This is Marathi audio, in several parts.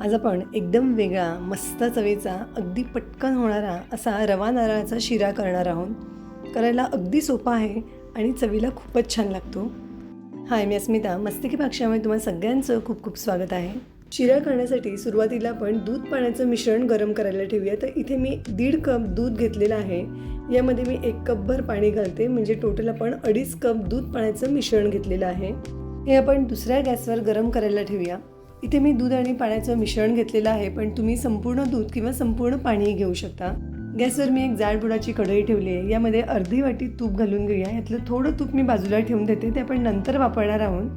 आज आपण एकदम वेगळा मस्त चवीचा अगदी पटकन होणारा असा रवा नारळाचा शिरा करणार आहोत. करायला अगदी सोपा आहे आणि चवीला खूपच छान लागतो. हाय मी अस्मिता. मस्तिकी भाक्षामध्ये तुम्हाला सगळ्यांचं खूप खूप स्वागत आहे. शिरा करण्यासाठी सुरुवातीला आपण दूध पाण्याचं मिश्रण गरम करायला ठेवूया. तर इथे मी दीड कप दूध घेतलेलं आहे. यामध्ये मी एक कपभर पाणी घालते. म्हणजे टोटल आपण अडीच कप दूध पाण्याचं मिश्रण घेतलेलं आहे. हे आपण दुसऱ्या गॅसवर गरम करायला ठेवूया. इथे मी दूध आणि पाण्याचं मिश्रण घेतलेलं आहे पण तुम्ही संपूर्ण दूध किंवा संपूर्ण पाणीही घेऊ शकता. गॅसवर मी एक जाड बुडाची कढई ठेवली आहे. यामध्ये अर्धी वाटी तूप घालून घेऊया. यातलं थोडं तूप मी बाजूला ठेवून देते. ते आपण नंतर वापरणार आहोत.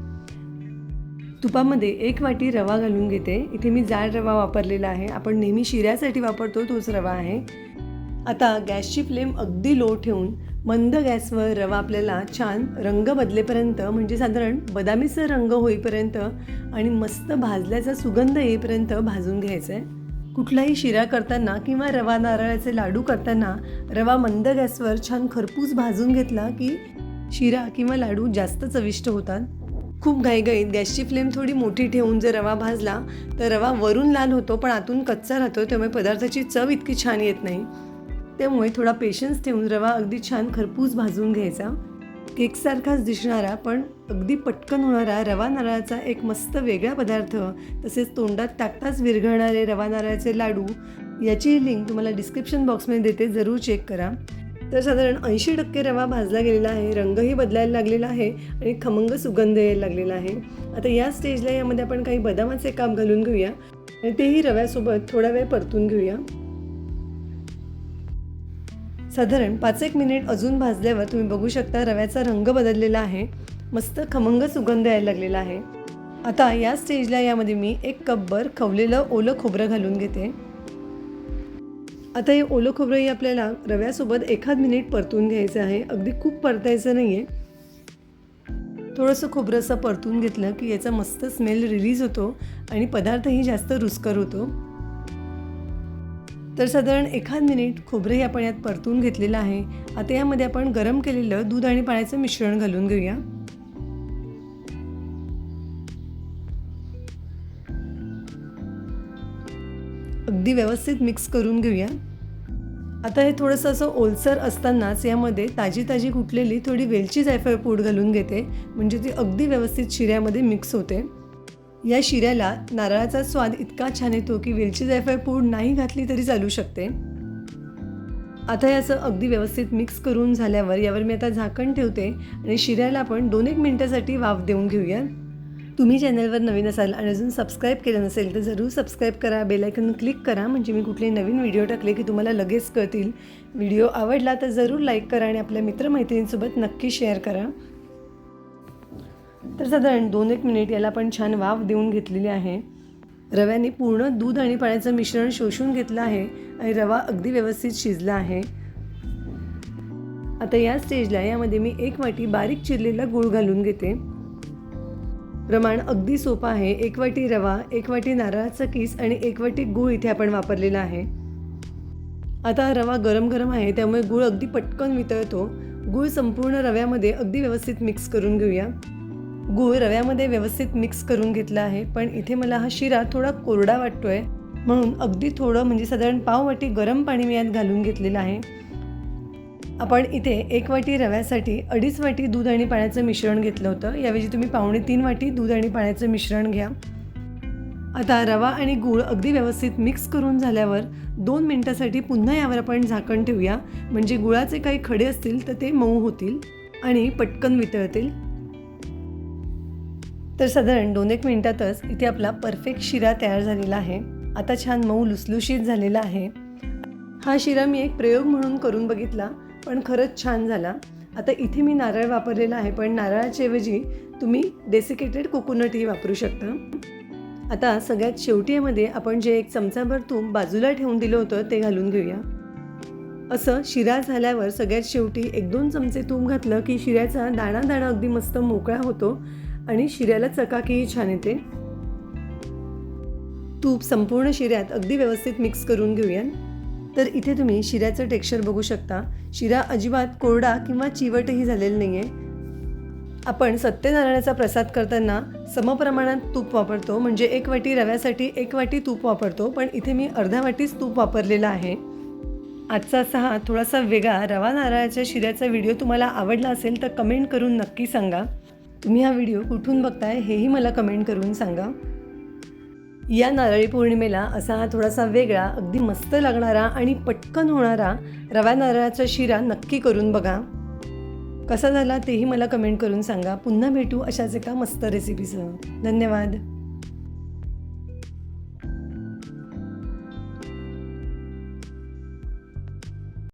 तुपामध्ये एक वाटी रवा घालून घेते. इथे मी जाड रवा वापरलेला आहे. आपण नेहमी शिऱ्यासाठी वापरतो तोच रवा आहे. आता गॅसची फ्लेम अगदी लो ठेवून मंद गॅसवर रवा आपल्याला छान रंग बदलेपर्यंत म्हणजे साधारण बदामीचा रंग होईपर्यंत आणि मस्त भाजल्याचा सुगंध येईपर्यंत भाजून घ्यायचं आहे कुठलाही शिरा करताना किंवा रवा नारळाचे लाडू करताना रवा मंद गॅसवर छान खरपूस भाजून घेतला की शिरा किंवा लाडू जास्त चविष्ट होतात. खूप घाईघाईत गॅसची फ्लेम थोडी मोठी ठेवून जर रवा भाजला तर रवा वरून लाल होतो पण आतून कच्चा राहतो त्यामुळे पदार्थाची चव इतकी छान येत नाही. त्यामुळे थोडा पेशन्स ठेवून रवा अगदी छान खरपूस भाजून घ्यायचा. केकसारखाच दिसणारा पण अगदी पटकन होणारा रवा नारळाचा एक मस्त वेगळा पदार्थ तसेच तोंडात टाकताच विरघळणारे रवा नारळाचे लाडू याची लिंक तुम्हाला डिस्क्रिप्शन बॉक्समध्ये देते जरूर चेक करा. तर साधारण ऐंशी टक्के रवा भाजला गेलेला आहे रंगही बदलायला लागलेला आहे आणि खमंग सुगंध यायला लागलेला आहे. आता या स्टेजला यामध्ये आपण काही बदामाचे काप घालून घेऊया आणि तेही रव्यासोबत थोडा वेळ परतून घेऊया. साधारण पाच एक मिनिट अजून भाजल्यावर तुम्ही बघू शकता रव्याचा रंग बदललेला आहे. मस्त खमंग सुगंध यायला लागलेला आहे. आता या स्टेजला यामध्ये मी एक कपभर खवलेलं ओलं खोबरं घालून घेते. आता हे ओलं खोबरंही आपल्याला रव्यासोबत एखाद मिनिट परतून घ्यायचं आहे. अगदी खूप परतायचं नाही आहे थोडंसं खोबरं असं परतून घेतलं की याचा मस्त स्मेल रिलीज होतो आणि पदार्थही जास्त रुचकर होतो. तर साधारण एखाद मिनिट खोबरंही आपण यात परतून घेतलेलं आहे. आता यामध्ये आपण गरम केलेलं दूध आणि पाण्याचं मिश्रण घालून घेऊया. अगदी व्यवस्थित मिक्स करून घेऊया. आता हे थोडंसं असं ओलसर असतानाच यामध्ये ताजी ताजी कुटलेली थोडी वेलची जायफळ पूड घालून घेते. म्हणजे ती अगदी व्यवस्थित शिऱ्यामध्ये मिक्स होते. या शिऱ्याला नारळाचा स्वाद इतका छान येतो की वेलची जायफळ पूड नाही घातली तरी चालू शकते. आता याचं अगदी व्यवस्थित मिक्स करून झाल्यावर यावर मी आता झाकण ठेवते आणि शिऱ्याला आपण दोन एक मिनटासाठी वाफ देऊन घेऊया. तुम्ही चॅनलवर नवीन असाल आणि अजून सबस्क्राईब केलं नसेल तर जरूर सबस्क्राईब करा बेलायकन क्लिक करा म्हणजे मी कुठले नवीन व्हिडिओ टाकले की तुम्हाला लगेच कळतील. व्हिडिओ आवडला तर जरूर लाईक करा आणि आपल्या मित्रमैत्रिणींसोबत नक्की शेअर करा. तर साधारण दोन एक मिनिट याला आपण छान वाफ देऊन घेतलेली आहे. रव्याने पूर्ण दूध आणि पाण्याचं मिश्रण शोषून घेतलं आहे आणि रवा अगदी व्यवस्थित शिजला आहे. आता या स्टेजला यामध्ये मी एक वाटी बारीक चिरलेला गूळ घालून घेते. प्रमाण अगदी सोपं आहे. एक वाटी रवा एक वाटी नारळाचा किस आणि एक वाटी गूळ इथे आपण वापरलेला आहे. आता रवा गरम गरम आहे त्यामुळे गूळ अगदी पटकन वितळतो. गूळ संपूर्ण रव्यामध्ये अगदी व्यवस्थित मिक्स करून घेऊया. गूळ रव्यामध्ये व्यवस्थित मिक्स करून घेतला आहे. पण इथे मला हा शिरा थोडा कोरडा वाटतो आहे म्हणून अगदी थोडं म्हणजे साधारण पाव वाटी गरम पाणी मी यात घालून घेतलेलं आहे. आपण इथे एक वाटी रव्यासाठी अडीच वाटी दूध आणि पाण्याचं मिश्रण घेतलं होतं. याऐवजी तुम्ही पावणे तीन वाटी दूध आणि पाण्याचं मिश्रण घ्या. आता रवा आणि गूळ अगदी व्यवस्थित मिक्स करून झाल्यावर दोन मिनटासाठी पुन्हा यावर आपण झाकण ठेवूया. म्हणजे गुळाचे काही खडे असतील तर ते मऊ होतील आणि पटकन वितळतील. तर साधारण दोन एक मिनटातच इथे आपला परफेक्ट शिरा तयार झालेला आहे. आता छान मऊ लुसलुशीत झालेला आहे. हा शिरा मी एक प्रयोग म्हणून करून बघितला पण खरंच छान झाला. आता इथे मी नारळ वापरलेला आहे पण नारळाच्याऐवजी तुम्ही डेसिकेटेड कोकोनटही वापरू शकता. आता सगळ्यात शेवटी यामध्ये आपण जे एक चमचाभर तूप बाजूला ठेवून दिलं होतं ते घालून घेऊया. असं शिरा झाल्यावर सगळ्यात शेवटी एक दोन चमचे तूप घातलं की शिऱ्याचा दाणा दाणा अगदी मस्त मोकळा होतो. आणि शिऱ्याला चकाकीही छान येते. तूप संपूर्ण शिऱ्यात अगदी व्यवस्थित मिक्स करून घेऊया तर इथे तुम्ही शिऱ्याचं टेक्स्चर बघू शकता. शिरा अजिबात कोरडा किंवा चिवटही झालेला नाही आहे आपण सत्यनारायणाचा प्रसाद करताना समप्रमाणात तूप वापरतो. म्हणजे एक वाटी रव्यासाठी एक वाटी तूप वापरतो. पण इथे मी अर्धा वाटीच तूप वापरलेलं आहे. आजचा असा हा थोडासा वेगळा रवा नारळाच्या शिऱ्याचा व्हिडिओ तुम्हाला आवडला असेल तर कमेंट करून नक्की सांगा. तुम्ही हा व्हिडिओ कुठून बघताय हेही मला कमेंट करून सांगा. या नारळी पौर्णिमेला असा हा थोडासा वेगळा अगदी मस्त लागणारा आणि पटकन होणारा रव्या नारळाचा शिरा नक्की करून बघा. कसा झाला तेही मला कमेंट करून सांगा. पुन्हा भेटू अशाच एका मस्त रेसिपीसह धन्यवाद.